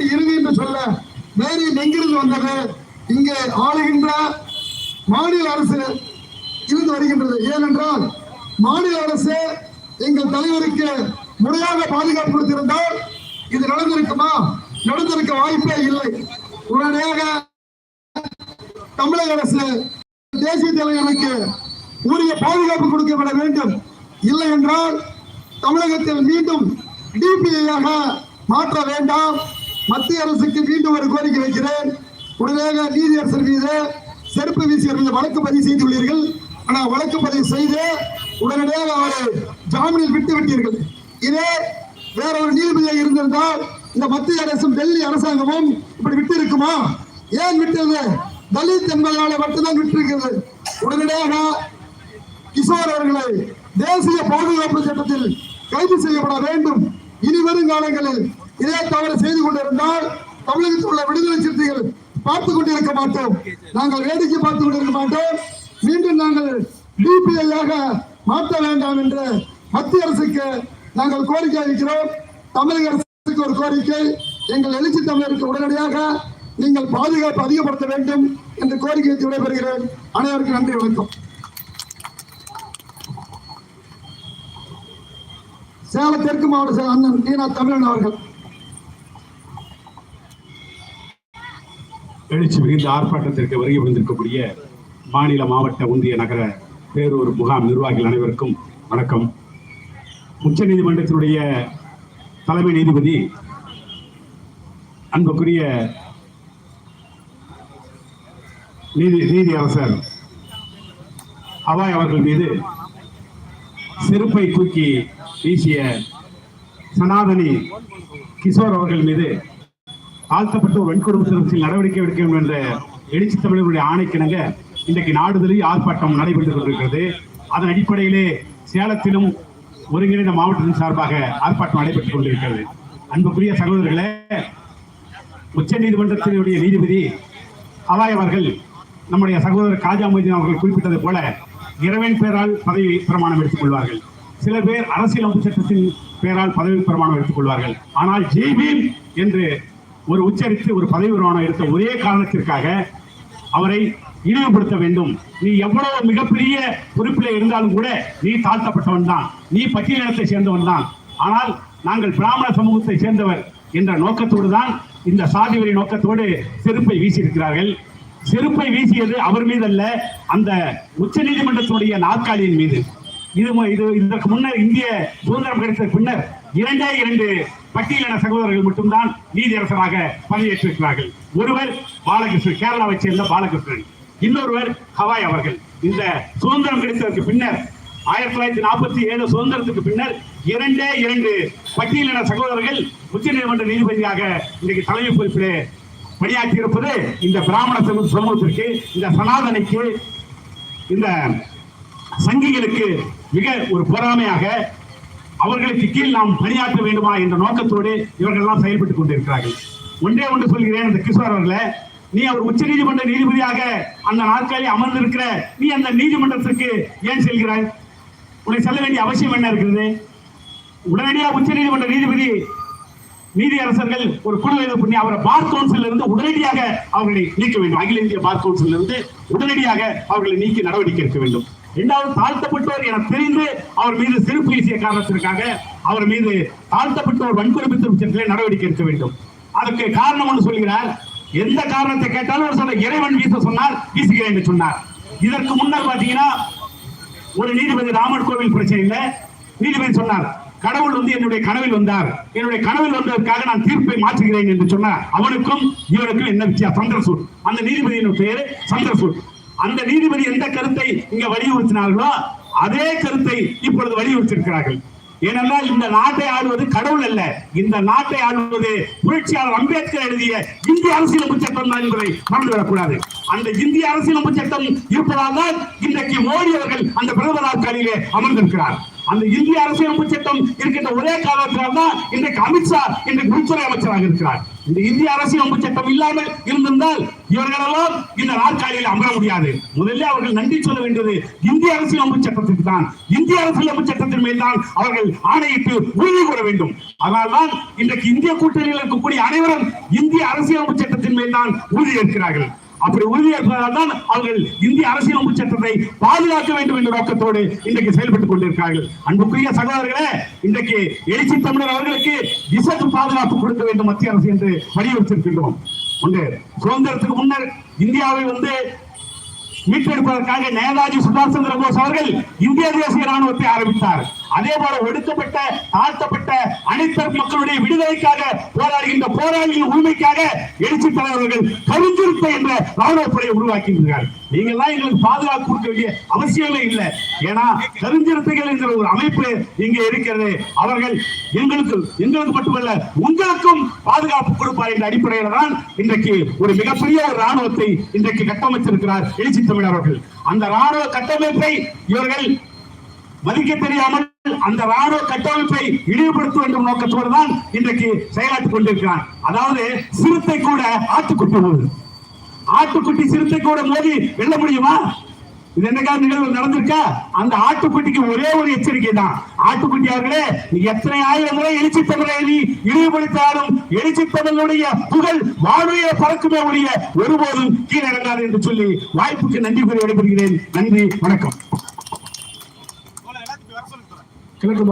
தமிழ்நாட்டு இறுதி என்று சொல்ல தைரியம் எங்கிருந்து வந்தது. இங்கே ஆளுகின்ற மாநில அரசு இருந்து வருகின்றது. ஏனென்றால் மாநில அரசு எங்கள் தலைவருக்கு முறையாக பாதுகாப்பு கொடுத்திருந்தால் இது நடந்திருக்குமா? நடந்திருக்க வாய்ப்பே இல்லை. உடனடியாக தமிழக அரசு தேசிய தலைவருக்கு உரிய பாதுகாப்பு கொடுக்கப்பட வேண்டும். இல்லை என்றால் தமிழகத்தில் மீண்டும் டிபிஐயாக மாற்ற வேண்டாம். மத்திய அரசுக்கு மீண்டும் ஒரு கோரிக்கை வைக்கிறேன். உடனடியாக நீதியரசர் மீது செருப்பு வீசியவர்கள் வழக்கு பதிவு செய்துள்ளீர்கள். ஆனால் வழக்கு பதிவு செய்து உடனடியாக அவரை ஜாமீனில் விட்டு விட்டீர்கள். இதே வேற ஒரு நீதிபதியாக இருந்திருந்தால் இந்த மத்திய அரசும் டெல்லி அரசாங்கமும் இப்படி விட்டு இருக்குமா ஏன் விட்டது? தலித் என்பதனால மட்டும்தான் விட்டிருக்கிறது. உடனடியாக கிஷோர் அவர்களை தேசிய பாதுகாப்பு சட்டத்தில் கைது செய்யப்பட வேண்டும். இனி வரும் காலங்களில் இதே தவறு செய்து கொண்டிருந்தால் தமிழகத்தில் உள்ள விடுதலை சிறுத்தைகள் பார்த்துக் கொண்டிருக்க மாட்டோம். நாங்கள் வேடிக்கை பார்த்துக் கொண்டிருக்க மாட்டோம். மீண்டும் நாங்கள் டிபிஐயாக மாற்ற வேண்டாம் என்று மத்திய அரசுக்கு நாங்கள் கோரிக்கை அளிக்கிறோம். தமிழக அரசுக்கு ஒரு கோரிக்கை. எங்கள் எழுச்சி தமிழருக்கு உடனடியாக நீங்கள் பாதுகாப்பு அதிகப்படுத்த வேண்டும் என்று கோரிக்கை வைத்து விடைபெறுகிறேன். அனைவருக்கும் நன்றி வணக்கம். சேலம் தெற்கு மாவட்ட அண்ணன் தீனா தமிழன் அவர்கள். எழுச்சி மிகுந்த ஆர்ப்பாட்டத்திற்கு வருகை புரிந்திருக்கக்கூடிய மாநில மாவட்ட ஒன்றிய நகர பேரூர் முகாம் நிர்வாகிகள் அனைவருக்கும் வணக்கம். உச்ச நீதிமன்றத்தினுடைய தலைமை நீதிபதி அன்புக்குரிய நீதி நீதி அரசர் அவாய் அவர்கள் மீது செருப்பை தூக்கி வீசிய சனாதனி கிஷோர் அவர்கள் மீது தாழ்த்தப்பட்ட ஒரு நடவடிக்கை எடுக்க வேண்டும் என்ற எழுச்சி தமிழர்களுடைய ஆணைக்கிணங்க இன்றைக்கு நாடுதலில் ஆர்ப்பாட்டம் நடைபெற்றுக் கொண்டிருக்கிறது. அதன் அடிப்படையிலே சேலத்திலும் ஒருங்கிணைந்த மாவட்டத்தின் சார்பாக ஆர்ப்பாட்டம் நடைபெற்றுக் கொண்டிருக்கிறது. அன்புக்குரிய சகோதரர்களே உச்ச நீதிமன்றத்தினுடைய நீதிபதி அவாய் அவர்கள் நம்முடைய சகோதரர் காஜா மொய்தீன் அவர்கள் குறிப்பிட்டது போல இறைவன் பேரால் பதவி பிரமாணம் எடுத்துக் கொள்வார்கள். சில பேர் அரசியலமைப்பு சட்டத்தின் பேரால் பதவி பிரமாணம் எடுத்துக் கொள்வார்கள். ஆனால் ஜெய்பீம் என்று ஒரு உச்சரித்து ஒரு பதவி பிரமாணம் எடுத்த ஒரே காரணத்திற்காக அவரை இழிவுபடுத்த வேண்டும். நீ எவ்வளவு மிகப்பெரிய பொறுப்பில் இருந்தாலும் கூட நீ தாழ்த்தப்பட்டவன் தான். நீ பட்டியலினத்தை சேர்ந்தவன் தான். ஆனால் நாங்கள் பிராமண சமூகத்தை சேர்ந்தவர் என்ற நோக்கத்தோடு தான் இந்த சாதி வரி நோக்கத்தோடு செருப்பை வீசியிருக்கிறார்கள். செருப்பை வீசியது அவர் மீது அல்ல அந்த உச்ச நீதிமன்றத்தினுடைய நாற்காலியின் மீது. இது இது இதற்கு முன்னர் இந்திய சுதந்திரம் கிடைத்த பின்னர் இரண்டே இரண்டு பட்டியலின சகோதரர்கள் மட்டும்தான் நீதியரசராக பதவியேற்றிருக்கிறார்கள் ஒருவர் பாலகிருஷ்ணன் கேரளாவை சேர்ந்த பாலகிருஷ்ணன். இன்னொருவர் ஹவாய் அவர்கள். இந்த சுதந்திரம் கிடைத்ததற்கு பின்னர் ஆயிரத்தி தொள்ளாயிரத்தி நாற்பத்தி ஏழு சுதந்திரத்துக்கு பின்னர் இரண்டே இரண்டு பட்டியலின சகோதரர்கள் உச்சநீதிமன்ற நீதிபதியாக இன்றைக்கு தலைமை பொறுப்பிலே பணியாற்றி இருப்பது இந்த பிராமண சமூக- சமூகத்திற்கு இந்த சனாதனைக்கு இந்த சங்கிகளுக்கு மிக ஒரு பொறாமையாக அவர்களுக்கு கீழ் நாம் பணியாற்ற வேண்டுமா என்ற நோக்கத்தோடு இவர்கள் எல்லாம் செயல்பட்டுக் கொண்டிருக்கிறார்கள். ஒன்றே ஒன்று சொல்கிறேன் இந்த கிஷோர் அவர்களே. நீ அவர் உச்ச நீதிமன்ற நீதிபதியாக அந்த நாட்களில் அமர்ந்திருக்கிற நீ அந்த நீதிமன்றத்திற்கு ஏன் செல்கிறாய்? உனக்கு செல்ல வேண்டிய அவசியம் என்ன இருக்கிறது? உடனடியாக உச்ச நீதிமன்ற நீதிபதி நீதியரசர்கள் ஒரு குழு பண்ணி அவரை பார் கவுன்சில் இருந்து உடனடியாக அவர்களை நீக்க வேண்டும். அகில இந்திய பார் கவுன்சில் இருந்து உடனடியாக அவர்களை நீக்கி நடவடிக்கை எடுக்க வேண்டும். இரண்டாவது தாழ்த்தப்பட்டோர் என தெரிந்து அவர் மீது செருப்பு வீசிய காரணத்திற்காக அவர் மீது தாழ்த்தப்பட்டோர் வன்கொடுமை திருச்சத்திலே நடவடிக்கை எடுக்க வேண்டும். அதுக்கு காரணம் ஒன்று சொல்கிறார். எந்த காரணத்தை கேட்டாலும் அவர் சொன்ன இறைவன் வீச சொன்னார் வீசுகிறேன் என்று சொன்னார். இதற்கு முன்னர் பாத்தீங்கன்னா ஒரு நீதிபதி ராமன் கோவில் பிரச்சனையில நீதிபதி சொன்னார் கடவுள் வந்து என்னுடைய கனவில் வந்தார். என்னுடைய கனவில் வந்ததற்காக நான் தீர்ப்பை மாற்றுகிறேன் என்று சொன்னார். அவனுக்கும் இவனுக்கும் என்ன வித்தியாசம்? சந்திரசூர் அந்த நீதிபதியின் பெயர் சந்திரசூர் அந்த நீதிபதி எந்த கருத்தை இங்க வலியுறுத்தினார்களோ அதே கருத்தை இப்பொழுது வலியுறுத்தியிருக்கிறார்கள். ஏனென்றால் இந்த நாட்டை ஆளுவது கடவுள் அல்ல. இந்த நாட்டை ஆளுவது புரட்சியாளர் அம்பேத்கர் எழுதிய இந்திய அரசியலமைப்பு சட்டம் தான் என்பதை மறந்துவிடக்கூடாது அந்த இந்திய அரசியலமைப்பு சட்டம் இருப்பதால் தான் இன்றைக்கு மோடி அவர்கள் அந்த பிரதமர் நாற்காலியிலே அமர்ந்திருக்கிறார். அந்த இந்திய அரசியலமைப்பு சட்டம் இருக்கின்ற ஒரே காரணத்தினால் தான் இன்றைக்கு அமித்ஷா இன்றைக்கு உள்துறை அமைச்சராக இருக்கிறார். இந்த இந்திய அரசியலமைப்பு சட்டம் இல்லாமல் இருந்திருந்தால் இவர்களெல்லாம் இந்த நாற்காலியில் அமர முடியாது. முதல்ல அவர்கள் நன்றி சொல்ல வேண்டியது இந்திய அரசியலமைப்பு சட்டத்திற்கு தான். இந்திய அரசியலமைப்பு சட்டத்தின் மேல் தான் அவர்கள் ஆணையிட்டு உறுதி கூற வேண்டும். அதனால்தான் இன்றைக்கு இந்திய கூட்டணியில் இருக்கக்கூடிய அனைவரும் இந்திய அரசியலமைப்பு சட்டத்தின் மேல் தான் உறுதி ஏற்கிறார்கள். அப்படி உறுதியேற்பதால் தான் அவர்கள் இந்திய அரசியலமைப்பு சட்டத்தை பாதுகாக்க வேண்டும் என்ற நோக்கத்தோடு இன்றைக்கு செயல்பட்டுக் கொண்டிருக்கிறார்கள். அன்புக்குரிய சகோதரர்களே இன்றைக்கு எழுச்சி தமிழர் அவர்களுக்கு விசத்து பாதுகாப்பு கொடுக்க வேண்டும் மத்திய அரசு என்று வலியுறுத்தியிருக்கின்றோம். ஒன்று சுதந்திரத்துக்கு முன்னர் இந்தியாவை வந்து மீட்டெடுப்பதற்காக நேதாஜி சுபாஷ் சந்திர போஸ் அவர்கள் இந்திய தேசிய ராணுவத்தை ஆரம்பித்தார். அதே போல ஒடுக்கப்பட்ட தாழ்த்தப்பட்ட அனைத்து மக்களுடைய விடுதலைக்காக போராடுகின்ற போராளிகளின் உரிமைக்காக எழுச்சி தலைவர்கள் கருஞ்சிருப்பை என்ற ராணுவ படையை நீங்க எல்லாம் எங்களுக்கு பாதுகாப்பு கொடுக்க வேண்டிய அவசியமே இல்லை. ஏன்னா கருஞ்சிருத்தைகள் என்கிற ஒரு அமைப்பு இங்கே இருக்கிறது. அவர்கள் எங்களுக்கு எங்களுக்கு மட்டுமல்ல உங்களுக்கும் பாதுகாப்பு கொடுப்பார் என்ற அடிப்படையில் தான் இன்றைக்கு ஒரு மிகப்பெரிய ஒரு ராணுவத்தை இன்றைக்கு கட்டமைச்சிருக்கிறார் எழுச்சி தமிழர் அவர்கள். அந்த ராணுவ கட்டமைப்பை இவர்கள் மதிக்க தெரியாமல் அந்த ராணுவ கட்டமைப்பை இழிவுபடுத்த வேண்டும் நோக்கத்தோடு தான் இன்றைக்கு செயலாற்றிக் கொண்டிருக்கிறான் அதாவது சிறுத்தை கூட ஆட்டுக்குட்டி போகுது ஆட்டுக்குட்டி சிறுத்தை கூட மோதி வெல்ல முடியுமா? இது என்னைக்காவது நிகழ்வு நடந்திருக்கா? அந்த ஆட்டுக்குட்டிக்கு ஒரே ஒரு எச்சரிக்கை தான். ஆட்டுக்குட்டி அவர்களே நீ எத்தனை ஆயிரம் முறை எழுச்சி தமிழை நீ இழிவுபடுத்தாலும் எழுச்சி தமிழுடைய புகழ் வாழ்வையே பறக்குமே ஒழிய ஒருபோதும் கீழே இறங்காது என்று சொல்லி வாய்ப்புக்கு நன்றி கூறி விடைபெறுகிறேன். நன்றி வணக்கம். கிழக்கு